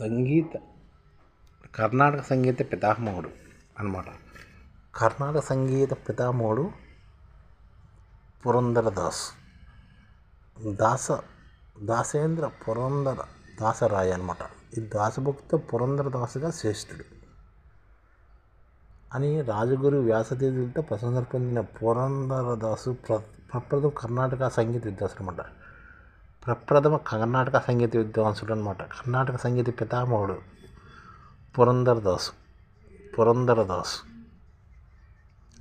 సంగీత కర్ణాటక సంగీత పితామహుడు అనమాట కర్ణాటక సంగీత పితామహుడు పురందరదాస్ దాస దాసేంద్ర పురందర దాసరాయ అనమాట ఈ దాసభక్త పురందరదాసుగా శ్రేష్ఠుడు. అని రాజగురు వ్యాసతీర్థులతో ప్రశంసలు పొందిన పురందరదాసు ప్ర ప్రప్రథమ కర్ణాటక సంగీత విద్వాంసుడు అనమాట ప్రప్రథమ కర్ణాటక సంగీత విద్వాంసుడు అనమాట కర్ణాటక సంగీత పితామహుడు పురంధరదాసు. పురంధరదాసు.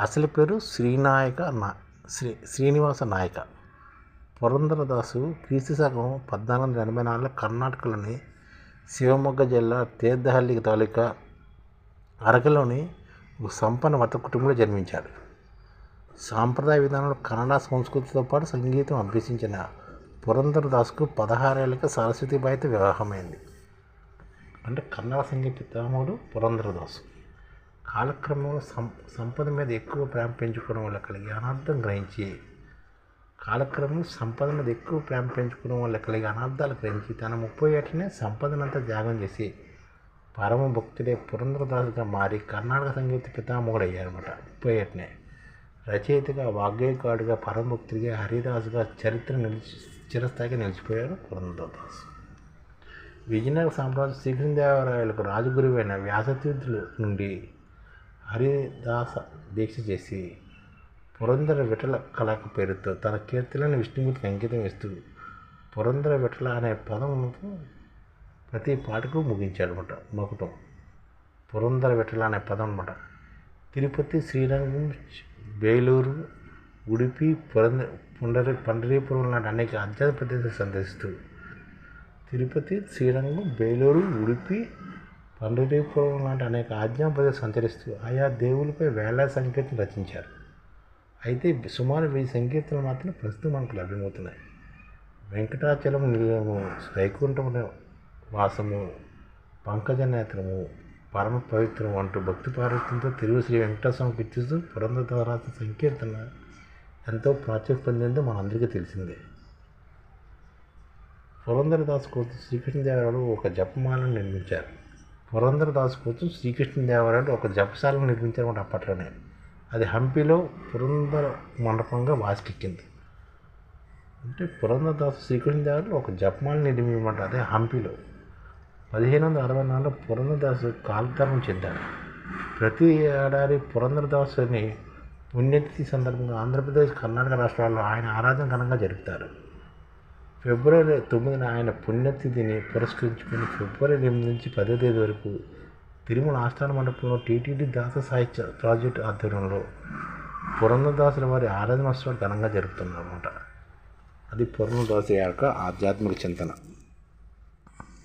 అసలు పేరు శ్రీనాయక నా శ్రీ శ్రీనివాస నాయక. పురంధరదాసు క్రీస్తు శకం పద్నాలుగు వందల ఎనభై నాలుగులో కర్ణాటకలోని శివమొగ్గ జిల్లా తీర్థహల్లి తాలూకా అరకలోని ఒక సంపన్న వర్త కుటుంబంలో జన్మించాడు. సాంప్రదాయ విధానంలో కన్నడ సంస్కృతితో పాటు సంగీతం అభ్యసించిన పురంధరదాస్కు పదహారేళ్ళకి సరస్వతిబాయితో వివాహమైంది. అంటే కన్నడ సంగీత పితామహుడు పురంధరదాసు. కాలక్రమంలో సం సంపద మీద ఎక్కువ ప్రేమ పెంచుకోవడం వల్ల కలిగే అనార్థం గ్రహించి కాలక్రమంలో సంపద మీద ఎక్కువ ప్రేమ పెంచుకోవడం వల్ల కలిగే అనార్థాలు గ్రహించి తన ముప్పై ఏటనే సంపదనంతా త్యాగం చేసి పరమ భక్తుడే పురంధరదాసుగా మారి కర్ణాటక సంగీత పితామహుడు అయ్యారనమాట ముప్పై ఏటనే. రచయితగా వాగ్గేయకాడుగా పరమ హరిదాస్గా హరిదాసుగా చరిత్ర నిలిచి చిరస్థాయిగా నిలిచిపోయారు పురందరదాసు విజయనగర సామ్రాజ్యం శ్రీకృష్ణదేవరాయలకు రాజగురువైన వ్యాసతీర్థుల నుండి హరిదాస దీక్ష చేసి పురందర విఠల కళకు పేరుతో తన కీర్తులను విష్ణుమూర్తికి అంకితం ఇస్తూ పురందర విఠల అనే పదంతో ప్రతి పాటకు ముగించాడనమాట మొకటం. పురందర విఠల అనే పదం అనమాట తిరుపతి శ్రీరంగం బేలూరు ఉడిపి పురంద పుండరి పండరీపురం లాంటి అనేక ఆధ్యాత్మిక ప్రదేశాలు సందర్శిస్తూ తిరుపతి శ్రీరంగం బేలూరు ఉడిపి పండరీపురం లాంటి అనేక ఆజ్ఞాపద సంచరిస్తూ ఆయా దేవులపై వేలా సంకీర్తన రచించారు. అయితే సుమారు వెయ్యి సంకీర్తనలు మాత్రం ప్రస్తుతం మనకు లభ్యమవుతున్నాయి. వెంకటాచలం నిలయము వైకుంఠము వాసము పంకజ నేత్రము పరమ పవిత్రం అంటూ భక్తి పార్వత్యంతో తిరుగు శ్రీ వెంకటేశ్వరం కీర్తిస్తూ పురంధర సంకీర్తన ఎంతో ప్రాచుర్యం పొందిందో మనందరికీ తెలిసిందే. పురంధరదాస్ కోసం శ్రీకృష్ణదేవరాయలు ఒక జపమాలను నిర్మించారు. పురంధరదాస్ కోసం శ్రీకృష్ణదేవరాయలు ఒక జపశాలను నిర్మించారు అప్పట్లోనే. అది హంపీలో పురంధర మండపంగా వాసికెక్కింది. అంటే పురంధరదాసు శ్రీకృష్ణదేవరాయలు ఒక జపమాలను నిర్మించమంట అదే హంపీలో. పదిహేను వందల అరవై నాలుగులో పురంధరదాసు కాలధర్మం చెందాడు. ప్రతి ఏడాది పురంధరదాసుని పుణ్యతిథి సందర్భంగా ఆంధ్రప్రదేశ్ కర్ణాటక రాష్ట్రాల్లో ఆయన ఆరాధన ఘనంగా జరుపుతారు. ఫిబ్రవరి తొమ్మిదిన ఆయన పుణ్యతిథిని పురస్కరించుకుని ఫిబ్రవరి ఎనిమిది నుంచి పదో తేదీ వరకు తిరుమల ఆస్థాన మండపంలో టీటీడీ దాస సాహిత్య ప్రాజెక్టు ఆధ్వర్యంలో పురంధరదాసుల వారి ఆరాధనోత్సవాలు ఘనంగా జరుపుతున్నారన్నమాట. అది పురంధరదాసు యొక్క ఆధ్యాత్మిక చింతన.